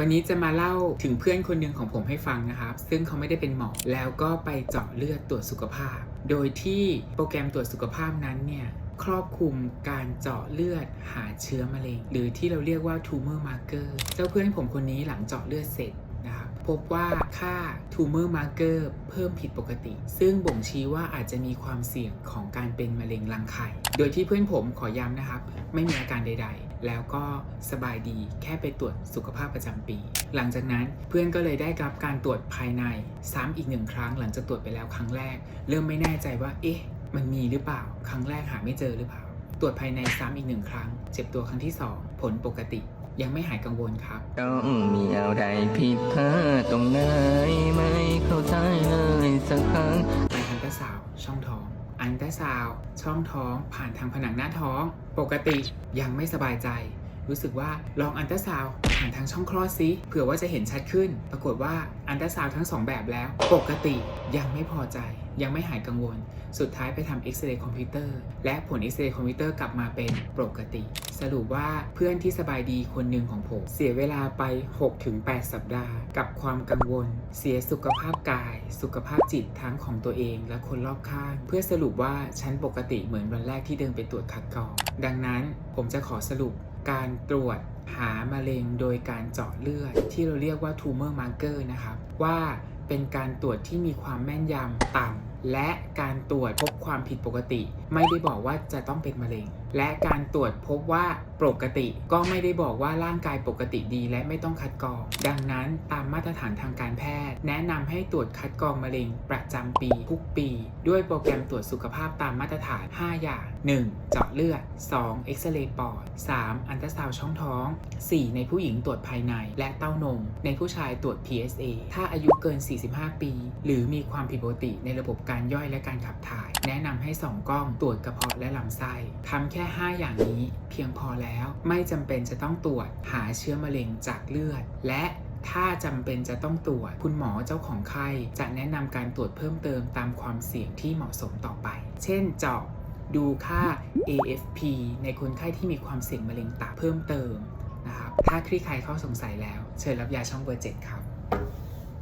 วันนี้จะมาเล่าถึงเพื่อนคนหนึ่งของผมให้ฟังนะครับ ซึ่งเขาไม่ได้เป็นหมอ แล้วก็ไปเจาะเลือดตรวจสุขภาพ โดยที่โปรแกรมตรวจสุขภาพนั้นเนี่ยครอบคลุมการเจาะเลือดหาเชื้อมะเร็ง หรือที่เราเรียกว่า tumor marker เจ้าเพื่อนผมคนนี้หลังเจาะเลือดเสร็จนะครับพบว่าค่า tumor marker เพิ่มผิดปกติ ซึ่งบ่งชี้ว่าอาจจะมีความเสี่ยงของการเป็นมะเร็งรังไข่ โดยที่เพื่อนผมขอย้ำนะครับ ไม่มีอาการใด ๆ แล้วก็สบายดีแค่ไปตรวจสุขภาพประจำปี หลังจากนั้นเพื่อนก็เลยได้รับการตรวจภายในซ้ำอีกหนึ่งครั้ง หลังจากตรวจไปแล้วครั้งแรก เริ่มไม่แน่ใจว่า เอ๊ะ มันมีหรือเปล่า ครั้งแรกหาไม่เจอหรือเปล่า ตรวจภายในซ้ำอีกหนึ่งครั้ง เจ็บตัวครั้งที่สองผลปกติ ยังไม่หายกังวลครับต้องมีอะไรผิดพลาดตรงไหน ตราซาว ช่องท้อง ผ่านทางผนังหน้าท้อง ปกติยังไม่สบายใจ รู้สึกว่าลองอันตราซาวานทางช่องคลอดซิเผื่อว่าจะเห็นชัดขึ้น ปรากฏว่าอันตราซาวทั้งสองแบบแล้ว ปกติยังไม่พอใจ ยังไม่หายกังวล สุดท้ายไปทำเอ็กซเรย์คอมพิวเตอร์และผลเอ็กซเรย์คอมพิวเตอร์กลับมาเป็นปกติ สรุปว่าเพื่อนที่สบายดีคนหนึ่งของผม เสียเวลาไป 6-8 สัปดาห์ กับความกังวล เสียสุขภาพกาย สุขภาพจิตทั้งของตัวเองและคนรอบข้าง เพื่อสรุปว่าฉันปกติเหมือนวันแรกที่เดินไปตรวจคัดกรองดังนั้นผมจะขอสรุปการตรวจ หามะเร็งโดยการเจาะเลือด ที่เราเรียกว่า tumor marker นะครับว่าเป็นการตรวจที่มีความแม่นยำต่ำและการตรวจพบความผิดปกติ ไม่ได้บอกว่าจะต้องเป็นมะเร็งและการตรวจพบว่าปกติก็ไม่ได้บอกว่าร่างกายปกติดีและไม่ต้องคัดกรอง ดังนั้นตามมาตรฐานทางการแพทย์ แนะนำให้ตรวจคัดกรองมะเร็งประจำปีทุกปี ด้วยโปรแกรมตรวจสุขภาพตามมาตรฐาน 5 อย่าง 1. เจาะเลือด 2. เอ็กซเรย์ปอด 3. อันตราซาวช่องท้อง 4. ในผู้หญิงตรวจภายในและเต้านม ในผู้ชายตรวจ PSA ถ้าอายุเกิน 45 ปี หรือมีความผิดปกติในระบบการย่อยและการขับถ่าย แนะนำให้ส่องกล้องตรวจกระเพาะและลำไส้ทำค่ 5 อย่างนี้เพียงพอแล้ว ไม่จำเป็นจะต้องตรวจหาเชื้อมะเร็งจากเลือด และถ้าจำเป็นจะต้องตรวจ คุณหมอเจ้าของไข้จะแนะนำการตรวจเพิ่มเติมตามความเสี่ยงที่เหมาะสมต่อไป เช่นเจาะดูค่า AFP ในคนไข้ที่มีความเสี่ยงมะเร็งตับเพิ่มเติมนะครับ ถ้าคลี่คลายข้อสงสัยแล้ว เชิญรับยาช่องเบอร์7ครับ